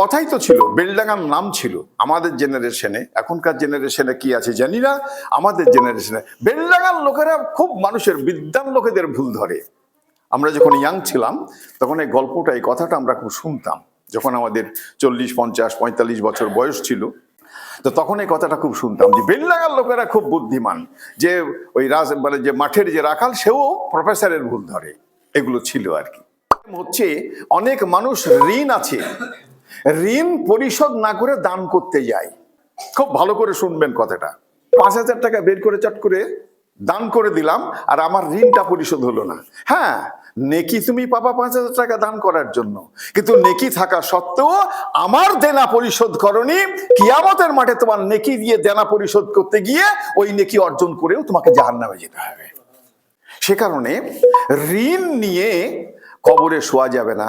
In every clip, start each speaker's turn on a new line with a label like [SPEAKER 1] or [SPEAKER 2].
[SPEAKER 1] কথাই তো ছিল, বেলডাঙ্গার নাম ছিল আমাদের জেনারেশনে এখনকার জেনারেশনে কি আছে জানি না, আমাদের জেনারেশনে বেলডাঙ্গার লোকেরা খুব মানুষের বিদ্যান লোকেদের ভুল ধরে। আমরা যখন ইয়াং ছিলাম, তখন এই গল্পটা, এই কথাটা আমরা খুব শুনতাম। যখন আমাদের চল্লিশ, পঞ্চাশ, পঁয়তাল্লিশ বছর বয়স ছিল, তো তখন এই কথাটা খুব শুনতাম যে বেলডাঙ্গার লোকেরা খুব বুদ্ধিমান। যে ওই রাজ মানে যে মাঠের যে রাখাল, সেও প্রফেসরের ভুল ধরে। এগুলো ছিল আর কি। হচ্ছে অনেক মানুষ ঋণ আছে। ঋণ পরিশোধ না করে দান করতে যায় খুব ভালো করে শুনবেন কথাটা। পাঁচ হাজার টাকা বের করে চট করে দান করে দিলাম, আর আমার ঋণটা পরিশোধ হলো না। হ্যাঁ নেকি তুমি পাবা পাঁচ হাজার টাকা দান করার জন্য। কিন্তু নেকি থাকা সত্ত্বেও আমার দেনা পরিশোধ করনি। কিয়ামতের মাঠে তোমার নেকি দিয়ে দেনা পরিশোধ করতে গিয়ে ওই নেকি অর্জন করেও তোমাকে জাহান্নামে যেতে হবে। সে কারণে ঋণ নিয়ে কবরে শোয়া যাবে না।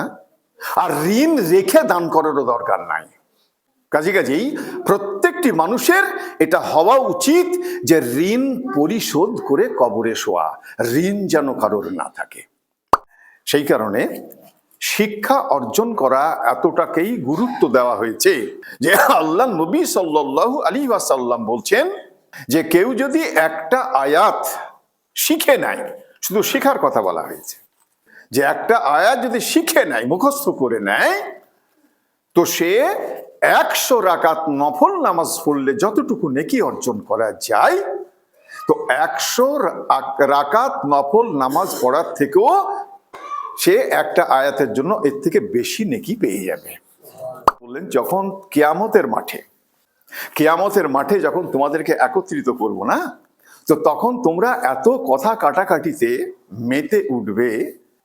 [SPEAKER 1] আর ঋণ রেখে দান করারও দরকার নাই। কাজে কাজেই প্রত্যেকটি মানুষের এটা হওয়া উচিত যে ঋণ পরিশোধ করে কবরে শোয়া, ঋণ যেন কারোর না থাকে। সেই কারণে শিক্ষা অর্জন করা এতটাকেই গুরুত্ব দেওয়া হয়েছে যে আল্লাহ নবী সাল্লাল্লাহু আলী ওয়াসাল্লাম বলছেন যে কেউ যদি একটা আয়াত শিখে নেয়, শুধু শেখার কথা বলা হয়েছে। যে একটা আয়াত যদি শিখে নেয়, মুখস্থ করে নেয়, তো সে একশো রাকাত নফল নামাজ পড়লে যতটুকু নেকি অর্জন করা যায়, তো একশো রাকাত নফল নামাজ পড়ার থেকেও সে একটা আয়াতের জন্য এর থেকে বেশি নেকি পেয়ে যাবে। বললেন, যখন কেয়ামতের মাঠে কেয়ামতের মাঠে যখন তোমাদেরকে একত্রিত করব না, তো তখন তোমরা এত কথা কাটাকাটিতে মেতে উঠবে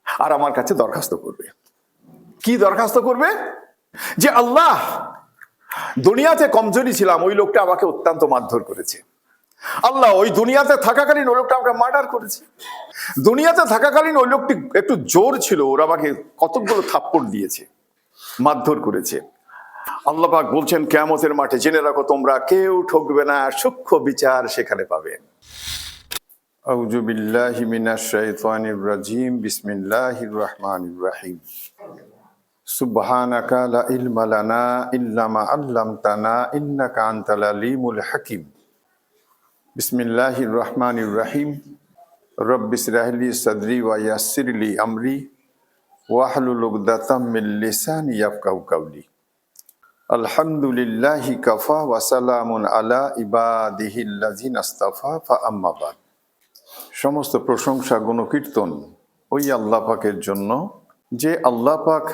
[SPEAKER 1] আর আমার কাছে দরখাস্ত করবে। কি দরখাস্ত করবে? যে আল্লাহ, দুনিয়াতে কমজোরি ছিলাম, ওই লোকটা আমাকে অত্যন্ত মারধর করেছে। আল্লাহ, ওই দুনিয়াতে থাকাকালীন ওই লোকটা আমাকে মার্ডার করেছে। দুনিয়াতে থাকাকালীন ওই লোকটি একটু জোর ছিল, ওরা আমাকে কতকগুলো থাপ্পড় দিয়েছে, মারধর করেছে। আল্লাহ পাক বলছেন, কেয়ামতের মাঠে জেনে রাখো তোমরা, কেউ ঠকবে না, সূক্ষ্ম বিচার সেখানে পাবেন আউযু বিল্লাহি মিনাশ শাইতানির রাজিম, বিসমিল্লাহির রহমানির রহিম। সুবহানাকা লা ইলমা লানা ইল্লা মা আল্লামতানা ইন্নাকা আনতাল আলিমুল হাকিম। বিসমিল্লাহির রহমানির রহিম। রব্বিস রাহলি সাদরি ওয়া ইয়াসসিরলি আমরি। ওয়াহলুল উকদাতাম মিন লিসানি ইয়াফকাহু কাওলি আলহামদুলিল্লাহি কাফা ওয়া সালামুন আলা ইবাদিহিল্লাযিন আস্তাফা, ফা আম্মা বাদ। সমস্ত প্রশংসা, গুণকীর্তন ওই আল্লাহ পাকের জন্য। যে আল্লাহ পাক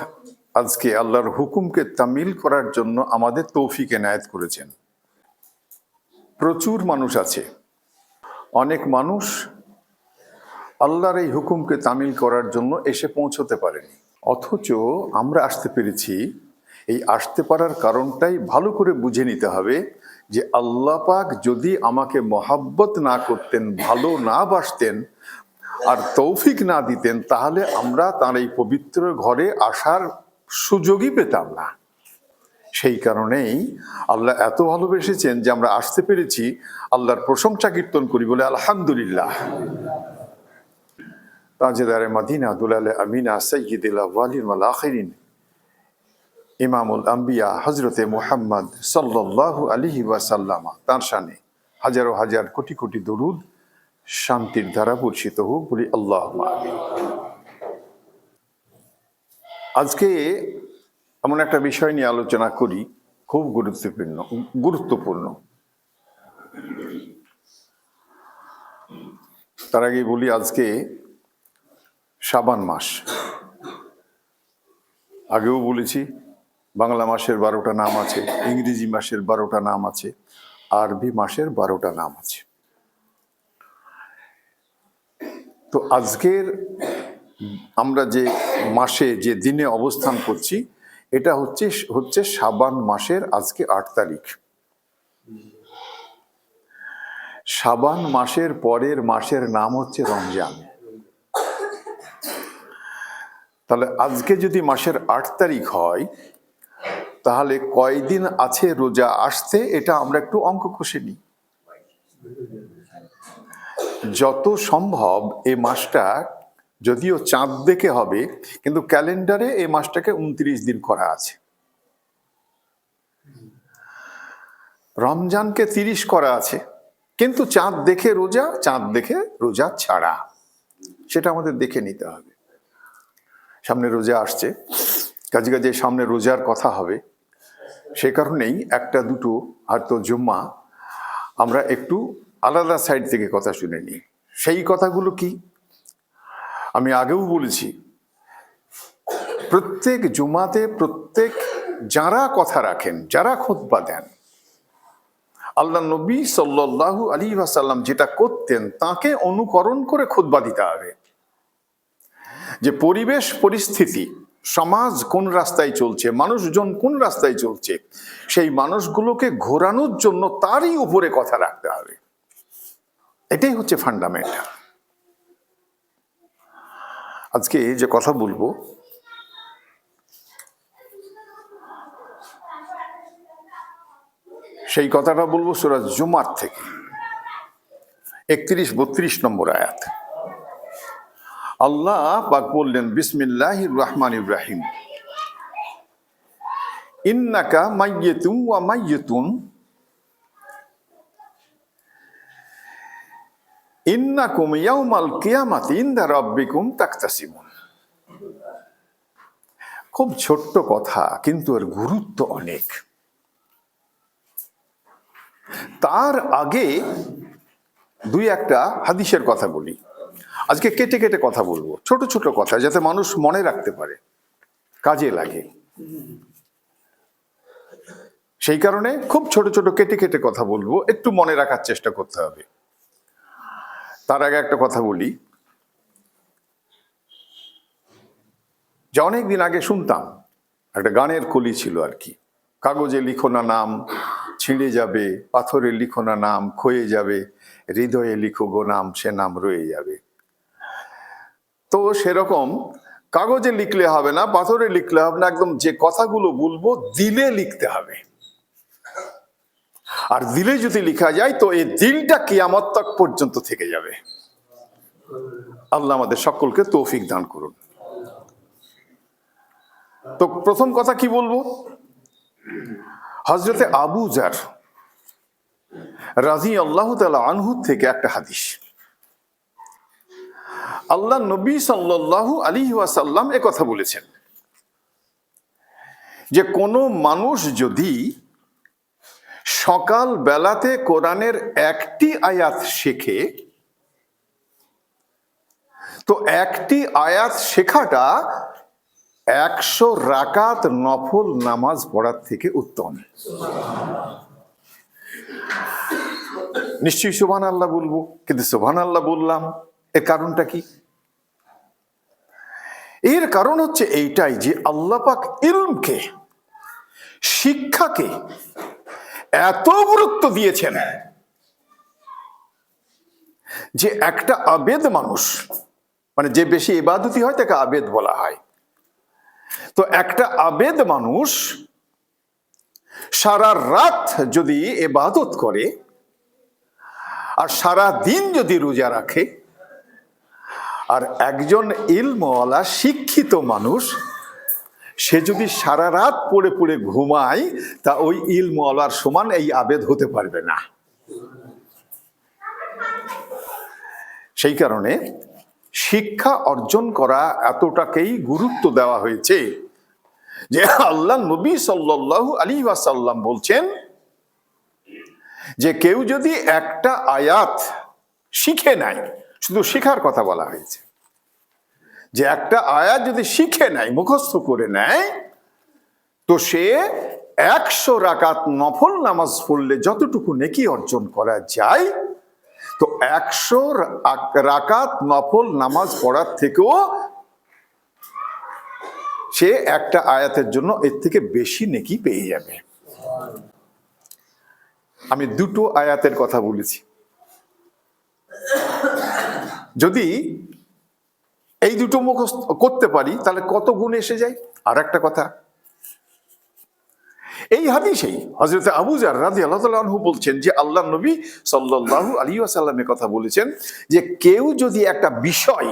[SPEAKER 1] আজকে আল্লাহর হুকুমকে তামিল করার জন্য আমাদের তৌফিক এনায়েত করেছেন। প্রচুর মানুষ আছে। অনেক মানুষ আল্লাহর এই হুকুমকে তামিল করার জন্য এসে পৌঁছতে পারেনি। অথচ আমরা আসতে পেরেছি। এই আসতে পারার কারণটাই ভালো করে বুঝে নিতে হবে যে আল্লাহ পাক যদি আমাকে মহাব্বত না করতেন, ভালো না বাসতেন আর তৌফিক না দিতেন, তাহলে আমরা তার এই পবিত্র ঘরে আসার সুযোগই পেতাম না। সেই কারণেই আল্লাহ এত ভালোবেসেছেন যে আমরা আসতে পেরেছি, আল্লাহর প্রশংসা কীর্তন করি বলে আলহামদুলিল্লাহ। তাজেদারে মাদিনা দুলালে আমিনা ওয়াল আখিরিন। ইমামুল আম্বিয়া হজরতে মোহাম্মদ সাল্লাল্লাহু আলিহি ওয়াসাল্লামা তাঁর শানে হাজারো হাজার কোটি কোটি দরুদ শান্তির ধারা বর্ষিত হোক বলি আল্লাহ আজকে এমন একটা বিষয় নিয়ে আলোচনা করি, খুব গুরুত্বপূর্ণ গুরুত্বপূর্ণ। তার আগে বলি আজকে সাবান মাস। আগেও বলেছি বাংলা মাসের বারোটা নাম আছে, ইংরেজি মাসের বারোটা নাম আছে, আরবি মাসের বারোটা নাম আছে। তো আজকের আমরা যে মাসে, যে দিনে অবস্থান করছি, এটা হচ্ছে হচ্ছে সাবান মাসের আজকে আট তারিখ। সাবান মাসের পরের মাসের নাম হচ্ছে রমজান। তাহলে আজকে যদি মাসের আট তারিখ হয় তাহলে কয়দিন আছে রোজা আসতে? এটা আমরা একটু অঙ্ক কষে নিই। যত সম্ভব এই মাসটা যদিও চাঁদ দেখে হবে, কিন্তু ক্যালেন্ডারে এই মাসটাকে উনত্রিশ দিন করা আছে। রমজানকে তিরিশ করা আছে, কিন্তু চাঁদ দেখে রোজা, চাঁদ দেখে রোজা ছাড়া। সেটা আমাদের দেখে নিতে হবে। সামনে রোজা আসছে, কাজে কাজে সামনে রোজার কথা হবে। সে কারণেই একটা, দুটো হয়তো জুম্মা। আমরা একটু আলাদা সাইড থেকে কথা শুনে নিই। সেই কথাগুলো কি? আমি আগেও বলেছি, প্রত্যেক জুমাতে প্রত্যেক যারা কথা রাখেন, যারা খোদবা দেন আল্লাহ নবী সাল্লাল্লাহু আলী ওয়াসাল্লাম যেটা করতেন, তাকে অনুকরণ করে খুতবা দিতে হবে। যে পরিবেশ, পরিস্থিতি সমাজ কোন রাস্তায় চলছে, মানুষজন কোন রাস্তায় চলছে, সেই মানুষগুলোকে ঘোরানোর জন্য তারই উপরে কথা রাখতে হবে। এটাই হচ্ছে ফান্ডামেন্টাল আজকে যে কথা বলব, সেই কথাটা বলব সুরাজ জুমার থেকে, একত্রিশ বত্রিশ নম্বর আয়াত। আল্লাহ পাক বললেন বিসমিল্লাহ রহমান ইব্রাহিম ইন্নাকা মাইয়েতুম ওয়া মাইয়েতুন। ইন্নাকুম ইয়াউমাল কিয়ামাতি ইনদা রাব্বিকুম তাকতাসিমুন। খুব ছোট্ট কথা, কিন্তু এর গুরুত্ব অনেক। তার আগে দুই একটা হাদিসের কথা বলি। আজকে কেটে কেটে কথা বলব। ছোট ছোট কথা যাতে মানুষ মনে রাখতে পারে, কাজে লাগে। সেই কারণে খুব ছোট ছোট কেটে কেটে কথা বলব, একটু মনে রাখার চেষ্টা করতে হবে। তার আগে একটা কথা বলি। যে অনেক দিন আগে শুনতাম, একটা গানের কলি ছিল আর কি। কাগজে লিখো না নাম, ছিঁড়ে যাবে, পাথরে লিখো না নাম, ক্ষয়ে যাবে, হৃদয়ে লিখো গো নাম, সে নাম রয়ে যাবে। তো সেরকম কাগজে লিখলে হবে না, পাথরে লিখলে হবে না, একদম যে কথাগুলো বলব দিলে লিখতে হবে। আর দিলে যদি লিখা যায়, তো এই দিলটা কিয়ামত তক পর্যন্ত থেকে যাবে। আল্লাহ আমাদের সকলকে তৌফিক দান করুন। তো প্রথম কথা কি বলব? হজরতে আবু জার রাজি আল্লাহ তালা আনহুদ থেকে একটা হাদিস। আল্লাহ নবী সাল্লাল্লাহু আলী ওয়াসাল্লাম এ কথা বলেছেন যে কোনো মানুষ যদি সকাল বেলাতে কোরআনের একটি আয়াত শেখে, তো একটি আয়াত শেখাটা একশো রাকাত নফল নামাজ পড়ার থেকে উত্তম। নিশ্চয়ই সুবহান আল্লাহ বলব, কিন্তু সুবহান আল্লাহ বললাম, এর কারণটা কি? এর কারণ হচ্ছে এইটাই যে আল্লাপাক ইলমকে, শিক্ষাকে এত গুরুত্ব দিয়েছেন যে একটা আবেদ মানুষ মানে যে বেশি ইবাদতি হয় তাকে আবেদ বলা হয়। তো একটা আবেদ মানুষ সারা রাত যদি এবাদত করে, আর সারা দিন যদি রোজা রাখে আর একজন ইলমওয়ালা শিক্ষিত মানুষ, সে যদি সারা রাত পড়ে পড়ে ঘুমায়, তা ওই ইলমওয়ালার সমান এই আবেদ হতে পারবে না। সেই কারণে শিক্ষা অর্জন করা এতটাকেই গুরুত্ব দেওয়া হয়েছে যে আল্লাহ নবী সাল্লাল্লাহু আলী ওয়াসাল্লাম বলছেন যে কেউ যদি একটা আয়াত শিখে নেয়, শুধু শিখার কথা বলা হয়েছে যে একটা আয়াত যদি শিখে নেয়, মুখস্থ করে নেয়, তো সে একশো রাকাত নফল নামাজ পড়লে যতটুকু নেকি অর্জন করা যায়, তো একশো রাকাত নফল নামাজ পড়ার থেকেও সে একটা আয়াতের জন্য এর থেকে বেশি নেকি পেয়ে যাবে। আমি দুটো আয়াতের কথা বলেছি। যদি এই দুটো মুখস্থ করতে পারি, তাহলে কত গুণ এসে যায়? আর একটা কথা, এই হাদিসেই হজরত আবুজার রাজি আল্লাহ বলছেন যে আল্লাহ নবী সাল্লাল্লাহু আলী আসাল্লামের কথা বলেছেন যে কেউ যদি একটা বিষয়,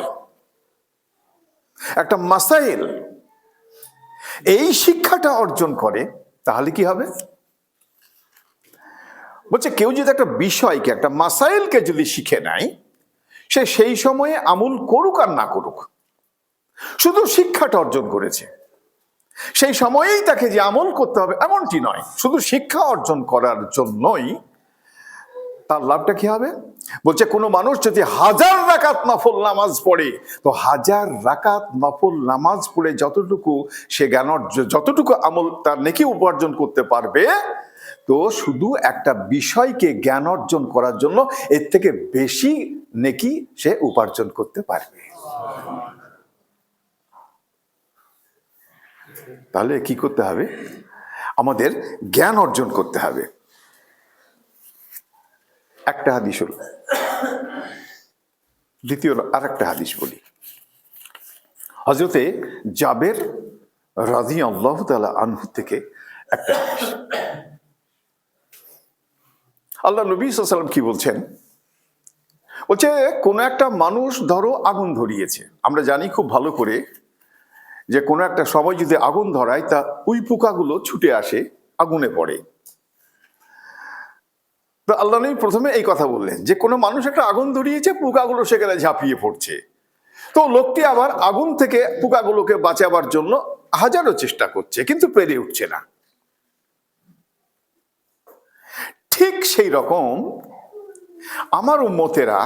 [SPEAKER 1] একটা মাসাইল, এই শিক্ষাটা অর্জন করে, তাহলে কি হবে? বলছে কেউ যদি একটা বিষয়কে, একটা মাসাইলকে যদি শিখে নেয় সে সেই সময়ে আমল করুক আর না করুক। শুধু শিক্ষাটা অর্জন করেছে। সেই সময়েই তাকে যে আমল করতে হবে এমনটি নয়। শুধু শিক্ষা অর্জন করার জন্যই তার লাভটা কি হবে? বলছে, কোনো মানুষ যদি হাজার রাকাত নফল নামাজ পড়ে, তো হাজার রাকাত নফল নামাজ পড়ে যতটুকু সে জ্ঞান যতটুকু আমল তার নেকি উপার্জন করতে পারবে তো শুধু একটা বিষয়কে জ্ঞান অর্জন করার জন্য এর থেকে বেশি নেকি সে উপার্জন করতে পারবে। তাহলে কি করতে হবে? আমাদের জ্ঞান অর্জন করতে হবে। একটা হাদিস হলো। দ্বিতীয় আর একটা হাদিস বলি। হজরতে জাবের রাজি আল্লাহ তালা আনহু থেকে একটা হাদিস। আল্লাহ নবী সাল্লাম কি বলছেন? বলছে, কোনো একটা মানুষ ধরো আগুন ধরিয়েছে। আমরা জানি খুব ভালো করে যে কোনো একটা সময় যদি আগুন ধরায়, তা ওই পোকাগুলো ছুটে আসে, আগুনে পড়ে। তো আল্লাহ নবী প্রথমে এই কথা বললেন যে, কোনো মানুষ একটা আগুন ধরিয়েছে, পোকাগুলো সেখানে ঝাঁপিয়ে পড়ছে। তো লোকটি আবার আগুন থেকে পোকাগুলোকে বাঁচাবার জন্য হাজারো চেষ্টা করছে, কিন্তু পেরে উঠছে না। ঠিক সেই রকম আমার উম্মতেরা,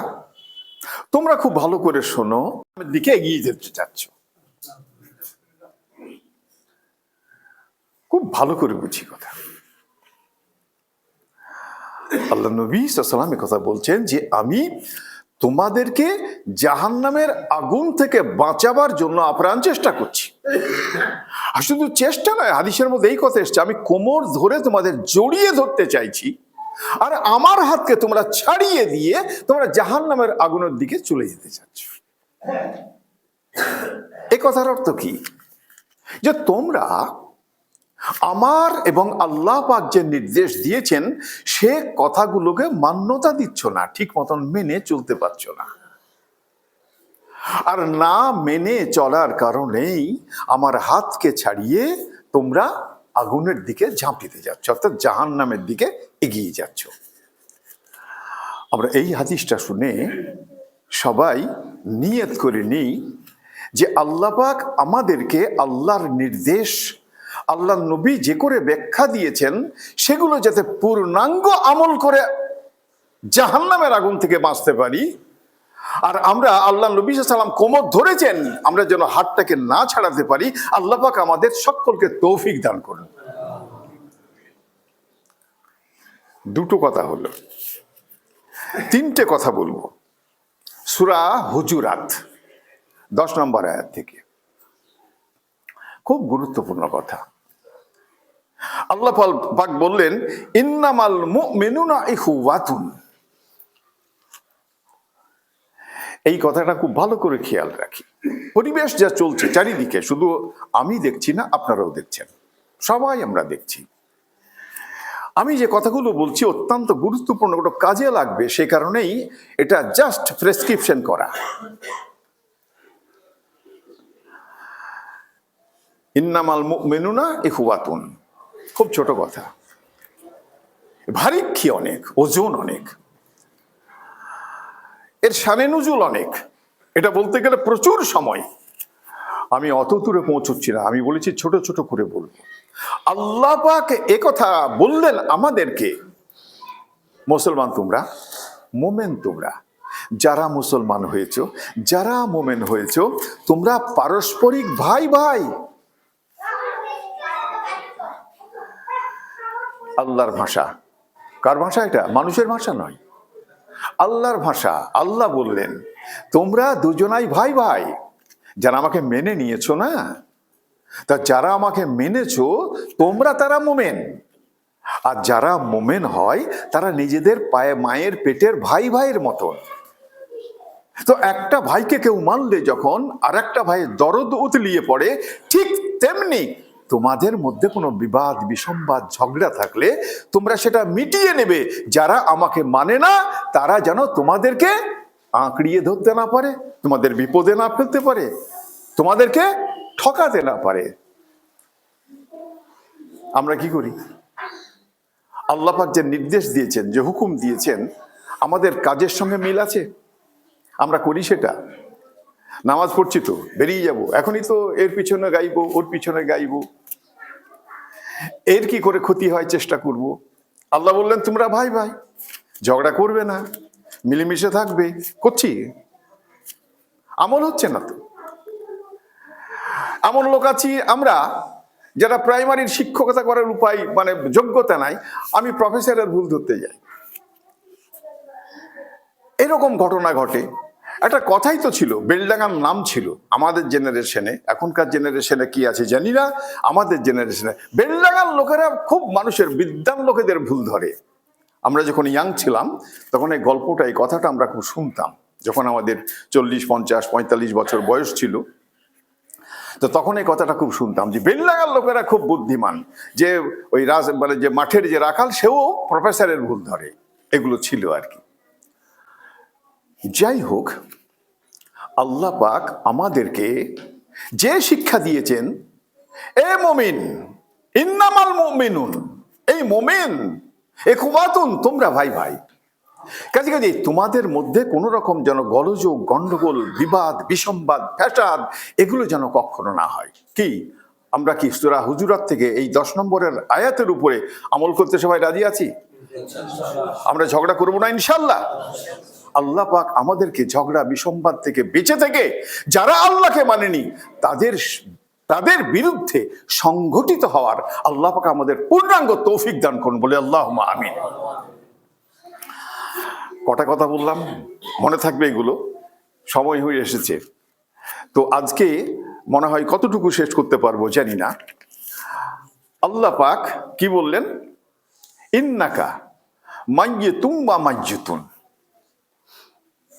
[SPEAKER 1] তোমরা খুব ভালো করে শোনো দিকে এগিয়ে যেতে চাচ্ছ। খুব ভালো করে বুঝি কথা। আল্লাহ নবী সাল্লাম কথা বলছেন যে, আমি তোমাদেরকে জাহান্নামের আগুন থেকে বাঁচাবার জন্য আপ্রাণ চেষ্টা করছি। আর শুধু চেষ্টা নয়, হাদিসের মধ্যে এই কথা এসছে, আমি কোমর ধরে তোমাদের জড়িয়ে ধরতে চাইছি। আর আমার হাতকে তোমরা ছাড়িয়ে দিয়ে তোমরা জাহান্নামের আগুনের দিকে চলে যেতে চাচ্ছ। এ কথার অর্থ কি? যে তোমরা আমার এবং আল্লাহ পাক যে নির্দেশ দিয়েছেন, সে কথাগুলোকে মান্যতা দিচ্ছ না, ঠিক মতন মেনে চলতে পারছ না। আর না মেনে চলার কারণেই আমার হাতকে ছাড়িয়ে তোমরা আগুনের দিকে ঝাঁপিতে যাচ্ছ, অর্থাৎ জাহান নামের দিকে এগিয়ে যাচ্ছ। আমরা এই হাদিসটা শুনে সবাই নিয়ত করে নিই যে আল্লাহ পাক আমাদেরকে আল্লাহর নির্দেশ আল্লাহ নবী যে করে ব্যাখ্যা দিয়েছেন, সেগুলো যাতে পূর্ণাঙ্গ আমল করে জাহান্নামের আগুন থেকে বাঁচতে পারি। আর আমরা আল্লাহ নবী সাল্লাম কোমর ধরেছেন, আমরা যেন হাতটাকে না ছাড়াতে পারি। আল্লাহ পাক আমাদের সকলকে তৌফিক দান করুন। দুটো কথা হলো। তিনটে কথা বলব। সুরা হুজুরাত, দশ নম্বর আয়াত থেকে। খুব গুরুত্বপূর্ণ কথা। আল্লাহ পাক বললেন, ইন্নামাল মুমিনুনা ইখওয়াতুন। এই কথাটা খুব ভালো করে খেয়াল রাখি। পরিবেশ যা চলছে চারিদিকে, শুধু আমি দেখছি না, আপনারাও দেখছেন। সবাই আমরা দেখছি। আমি যে কথাগুলো বলছি অত্যন্ত গুরুত্বপূর্ণ, ওটা কাজে লাগবে, সে কারণেই এটা জাস্ট প্রেসক্রিপশন করা। ইন্নামাল মেনুনা ইহুয়াতুন খুব ছোট কথা। ভারিক্ষী অনেক, ওজন অনেক। এর সানে নজুল অনেক। এটা বলতে গেলে প্রচুর সময়। আমি অত দূরে পৌঁছচ্ছি না। আমি বলেছি, ছোট ছোট করে বলব। আল্লাহ পাক কথা বললেন আমাদেরকে। মুসলমান তোমরা, মোমেন তোমরা, যারা মুসলমান হয়েছ, যারা মোমেন হয়েছ, তোমরা পারস্পরিক ভাই ভাই। আল্লাহর ভাষা। কার ভাষা এটা? মানুষের ভাষা নয়। আল্লাহর ভাষা। আল্লাহ বললেন, তোমরা দুজনাই ভাই ভাই। যারা আমাকে মেনে নিয়েছো না? তা যারা আমাকে মেনেছো, তোমরা তারা মোমেন। আর যারা মোমেন হয়, তারা নিজেদের পায়ে মায়ের পেটের ভাই ভাইয়ের মতন। তো একটা ভাইকে কেউ মানলে যখন আর একটা ভাইয়ের দরদ উতলিয়ে পড়ে, ঠিক তেমনি তোমাদের মধ্যে কোনো বিবাদ, বিসম্বাদ, ঝগড়া থাকলে তোমরা সেটা মিটিয়ে নেবে। যারা আমাকে মানে না, তারা যেন তোমাদেরকে আঁকড়িয়ে ধরতে না পারে, তোমাদের বিপদে না ফেলতে পারে, তোমাদেরকে ঠকাতে না পারে। আমরা কি করি? আল্লাপাক যে নির্দেশ দিয়েছেন, যে হুকুম দিয়েছেন, আমাদের কাজের সঙ্গে মিল আছে? আমরা করি সেটা। নামাজ পড়ছি তো, বেরিয়ে যাব। এখনই তো এর পিছনে গাইবো, ওর পিছনে গাইবো। এর কি করে ক্ষতি হয়, চেষ্টা করব? আল্লাহ বললেন, তোমরা ভাই ভাই, ঝগড়া করবে না। মিলেমিশে থাকবে, করছি। আমল হচ্ছে না তো। এমন লোক আছি আমরা যারা প্রাইমারির শিক্ষকতা করার উপায় মানে যোগ্যতা নাই, আমি প্রফেসরের ভুল ধরতে যাই। এরকম ঘটনা ঘটে। একটা কথাই তো ছিল, বেলডাঙ্গার নাম ছিল আমাদের জেনারেশনে এখনকার জেনারেশনে কি আছে জানি না, আমাদের জেনারেশনে বেলডাঙ্গার লোকেরা খুব মানুষের বিদ্যান লোকেদের ভুল ধরে। আমরা যখন ইয়াং ছিলাম, তখন এই গল্পটা, এই কথাটা আমরা খুব শুনতাম। যখন আমাদের চল্লিশ, পঞ্চাশ, পঁয়তাল্লিশ বছর বয়স ছিল, তো তখন এই কথাটা খুব শুনতাম যে বেল্লাগার লোকেরা খুব বুদ্ধিমান। যে ওই রাজ মানে যে মাঠের যে রাখাল, সেও প্রফেসরের ভুল ধরে। এগুলো ছিল আর কি। যাই হোক, আল্লাহ পাক আমাদেরকে যে শিক্ষা দিয়েছেন, এ মমিন, ইন্নামাল মমিনুন, এই মোমেন এ কুমাতুন, তোমরা ভাই ভাই। কাজে কাজে, তোমাদের মধ্যে কোনো রকম যেন গলযোগ গন্ডগোল বিবাদ, বিসম্বাদ, ফ্যাসাদ, এগুলো যেন কখনো না হয়। কি? আমরা কি সুরা হুজুরাত থেকে এই দশ নম্বরের আয়াতের উপরে আমল করতে সবাই রাজি আছি? আমরা ঝগড়া করব না ইনশাল্লাহ আল্লাহ পাক আমাদেরকে ঝগড়া, বিসম্বাদ থেকে বেঁচে থেকে যারা আল্লাহকে মানেনি, তাদের তাদের বিরুদ্ধে সংগঠিত হওয়ার আল্লাহ পাক আমাদের পূর্ণাঙ্গ তৌফিক দান করুন বলে আল্লাহ আমিন। কটা কথা বললাম? মনে থাকবে এগুলো। সময় হয়ে এসেছে। তো আজকে মনে হয় কতটুকু শেষ করতে পারব জানি না। আল্লাহ পাক কি বললেন? ইন্নাকা মাইয়ে তুম বা মাইজুতুন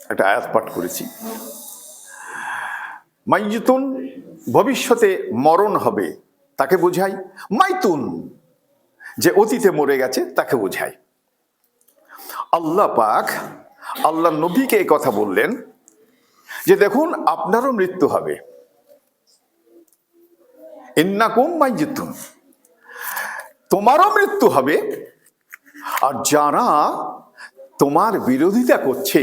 [SPEAKER 1] একটা আয়াত পাঠ করেছি। মাইজুতুন ভবিষ্যতে মরণ হবে, তাকে বোঝাই। মাইতুন, যে অতীতে মরে গেছে, তাকে বোঝায় আল্লাহ পাক আল্লাহ নবীকে এই কথা বললেন যে, দেখুন, আপনারও মৃত্যু হবে। ইন্নাকুম মাইজিতুন তোমারও মৃত্যু হবে। আর যারা তোমার বিরোধিতা করছে,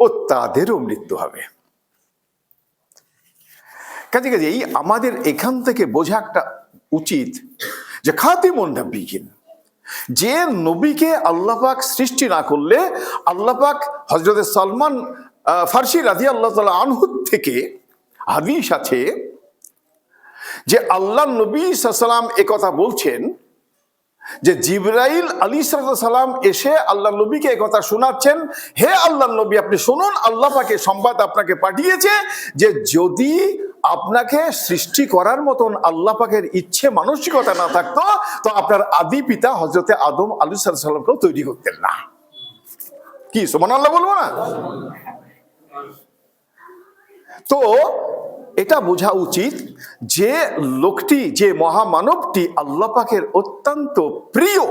[SPEAKER 1] ও তাদেরও মৃত্যু হবে। কাজে কাজে এই আমাদের এখান থেকে বোঝা একটা উচিত যে খাতিমুন নব্বিকিন যে নবীকে আল্লাপাক সৃষ্টি না করলে আল্লাপাক হজরত সালমান ফার্সি রাজি আল্লাহ আনহুদ থেকে হাদিস আছে যে আল্লাহ নবী সাল্লাম কথা বলছেন যে জিব্রাইল আলী সালাম এসে আল্লাহ নবীকে কথা শোনাচ্ছেন, হে আল্লাহ নবী আপনি শুনুন, আল্লাহ পাকে সংবাদ আপনাকে পাঠিয়েছে যে যদি আপনাকে সৃষ্টি করার মতন আল্লাহ পাকের ইচ্ছে মানসিকতা না থাকতো, তো আপনার আদি পিতা হজরতে আদম আলু সাল্লামকেও তৈরি করতেন না। কি সোমান আল্লাহ বলব না? তো এটা বোঝা উচিত যে লোকটি, যে মহামানবটি আল্লাহ পাকের অত্যন্ত প্রিয়,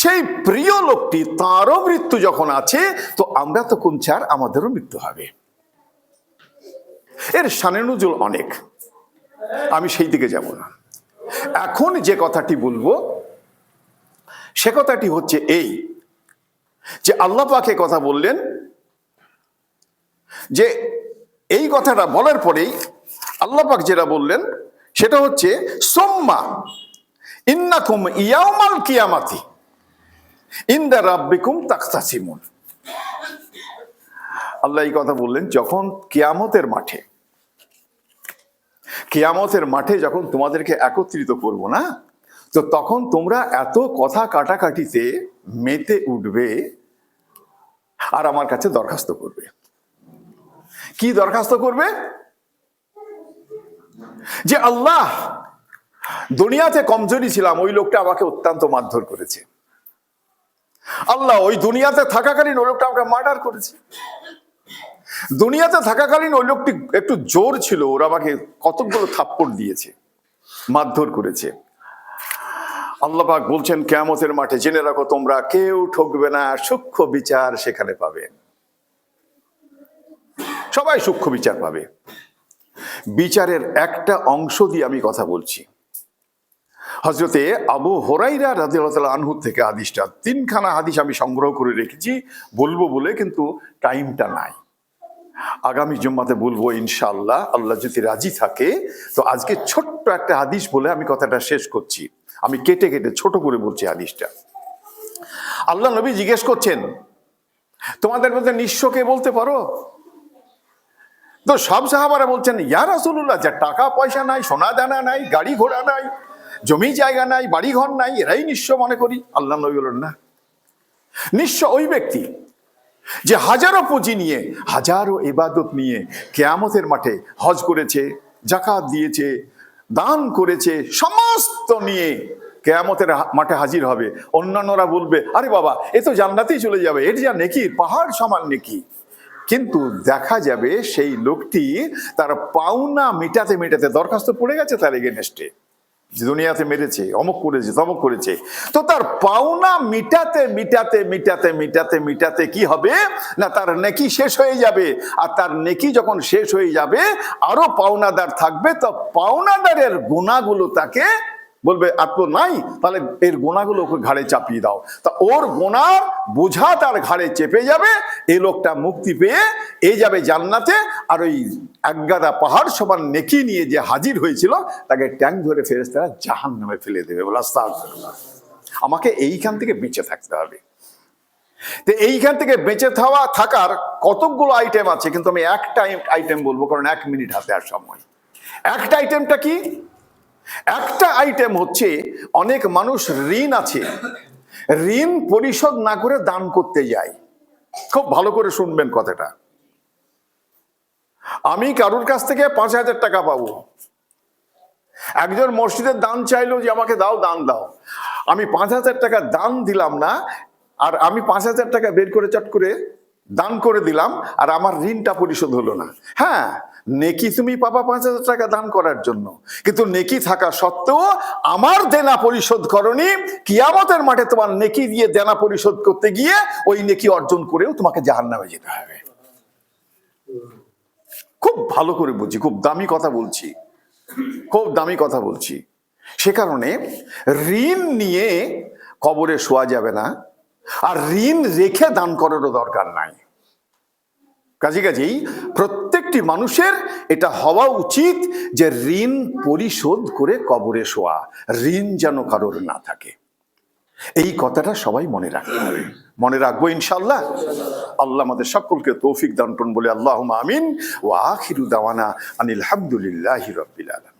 [SPEAKER 1] সেই প্রিয় লোকটি, তারও মৃত্যু যখন আছে, তো আমরা তো কোন চার আমাদেরও মৃত্যু হবে। এর সানে নজুল অনেক। আমি সেই দিকে যাব না। এখন যে কথাটি বলব, সে কথাটি হচ্ছে এই, যে আল্লাহ পাকে কথা বললেন, যে এই কথাটা বলার পরেই আল্লাহ পাক যেটা বললেন, সেটা হচ্ছে, সোম্মা ইন্নাকুম ইয়াউমাল কিয়ামাতি ইন্দা রাব্বিকুম তাকতাসিমুন আল্লাহ এই কথা বললেন যখন কিয়ামতের মাঠে। কিয়ামতের মাঠে যখন তোমাদেরকে একত্রিত করব না, তো তখন তোমরা এত কথা কাটাকাটিতে মেতে উঠবে আর আমার কাছে দরখাস্ত করবে। কি দরখাস্ত করবে? যে আল্লাহ, দুনিয়াতে কমজোরি ছিলাম, ওই লোকটা আমাকে অত্যন্ত মারধর করেছে। আল্লাহ, ওই দুনিয়াতে থাকাকালীন ওই লোকটা আমাকে মার্ডার করেছে। দুনিয়াতে থাকাকালীন ওই লোকটি একটু জোর ছিল, ওরা আমাকে কতগুলো থাপ্পড় দিয়েছে, মারধর করেছে। আল্লাপাক বলছেন, কেয়ামতের মাঠে জেনে রাখো তোমরা, কেউ ঠকবে না, সূক্ষ্ম বিচার সেখানে পাবে। সবাই সূক্ষ্ম বিচার পাবে। বিচারের একটা অংশ দিয়ে আমি কথা বলছি। হজরতে আবু হরাইরা রাজিয়াল আনহু থেকে হাদিসটা, তিনখানা হাদিস আমি সংগ্রহ করে রেখেছি, বলব বলে কিন্তু টাইমটা নাই। আগামী জুম্মাতে বলব ইনশাল্লাহ আল্লাহ যদি রাজি থাকে, তো আজকে ছোট্ট একটা হাদিস বলে আমি কথাটা শেষ করছি। আমি কেটে কেটে ছোট করে বলছি হাদিসটা। আল্লাহ নবী জিজ্ঞেস করছেন, তোমাদের মধ্যে নিঃস্বকে বলতে পারো? তো সব সাহাবারা বলছেন, ইয়া রাসূলুল্লাহ, যা টাকা পয়সা নাই, সোনা দানা নাই, গাড়ি ঘোড়া নাই, জমি জায়গা নাই বাড়ি ঘর নাই, এরাই নিঃস্ব মনে করি। আল্লাহ নবী বললেন, না। নিঃস্ব ওই ব্যক্তি যে হাজারো পুঁজি নিয়ে, হাজারো ইবাদত নিয়ে কেয়ামতের মাঠে হজ করেছে জাকাত দিয়েছে, দান করেছে, সমস্ত নিয়ে কেয়ামতের মাঠে হাজির হবে। অন্যান্যরা বলবে, আরে বাবা, এ তো জান্নাতেই চলে যাবে, এটি যা নেকি, পাহাড় সমান নেকি। কিন্তু দেখা যাবে সেই লোকটি তার পাওনা মেটাতে মেটাতে দরখাস্ত পড়ে গেছে তার এগেনেস্টে দুনিয়াতে মেরেছে, অমুক করেছে, তমক করেছে। তো তার পাওনা মিটাতে মিটাতে মিটাতে মিটাতে মিটাতে কি হবে? না, তার নেকি শেষ হয়ে যাবে। আর তার নেকি যখন শেষ হয়ে যাবে, আরও পাওনাদার থাকবে, তো পাওনাদারের গুণাগুলো তাকে বলবে, আর তো নাই? তাহলে এর গোনাগুলো ওকে ঘাড়ে চাপিয়ে দাও। তা ওর গোনার বোঝা তার ঘাড়ে চেপে যাবে এই লোকটা মুক্তি পেয়ে এ যাবে জান্নাতে, আর ওই একগাদা পাহাড় সমান নেকি নিয়ে যে হাজির হয়েছিল, তাকে ট্যাঙ্ক ধরে ফেরেস্তারা জাহান নামে ফেলে দেবে বলে। আমাকে এইখান থেকে বেঁচে থাকতে হবে। তো এইখান থেকে বেঁচে থাওয়া, থাকার কতকগুলো আইটেম আছে, কিন্তু আমি একটা আইটেম বলব, কারণ এক মিনিট হাতে আর সময়। একটা আইটেমটা কি? একটা আইটেম হচ্ছে অনেক মানুষ ঋণ আছে। ঋণ পরিশোধ না করে দান করতে যায়। খুব ভালো করে শুনবেন কথাটা। আমি কারুর কাছ থেকে পাঁচ হাজার টাকা পাবো? একজন মসজিদের দান চাইলো যে আমাকে দাও, দান দাও। আমি পাঁচ হাজার টাকা দান দিলাম না, আর আমি পাঁচ হাজার টাকা বের করে চট করে দান করে দিলাম, আর আমার ঋণটা পরিশোধ হলো না। হ্যাঁ নেকি তুমি পাবা পাঁচ হাজার টাকা দান করার জন্য। কিন্তু নেকি থাকা সত্ত্বেও আমার দেনা পরিশোধ করনি, কিয়ামতের মাঠে তোমার নেকি দিয়ে দেনা পরিশোধ করতে গিয়ে ওই নেকি অর্জন করেও তোমাকে জাহান্নামে যেতে হবে। খুব ভালো করে বুঝি, খুব দামি কথা বলছি। খুব দামি কথা বলছি। সে কারণে ঋণ নিয়ে কবরে শোয়া যাবে না, আর ঋণ রেখে দান করারও দরকার নাই। কাজে কাজেই প্রত্যেকটি মানুষের এটা হওয়া উচিত যে ঋণ পরিশোধ করে কবরে শোয়া ঋণ যেন কারোর না থাকে। এই কথাটা সবাই মনে রাখতে হবে মনে রাখব ইনশাল্লাহ আল্লাহ আমাদের সকলকে তৌফিক দান করুন বলে আল্লাহ আমিন। ও আখিরু দাওয়ানা আনিল হামদুলিল্লাহ রবিল আলম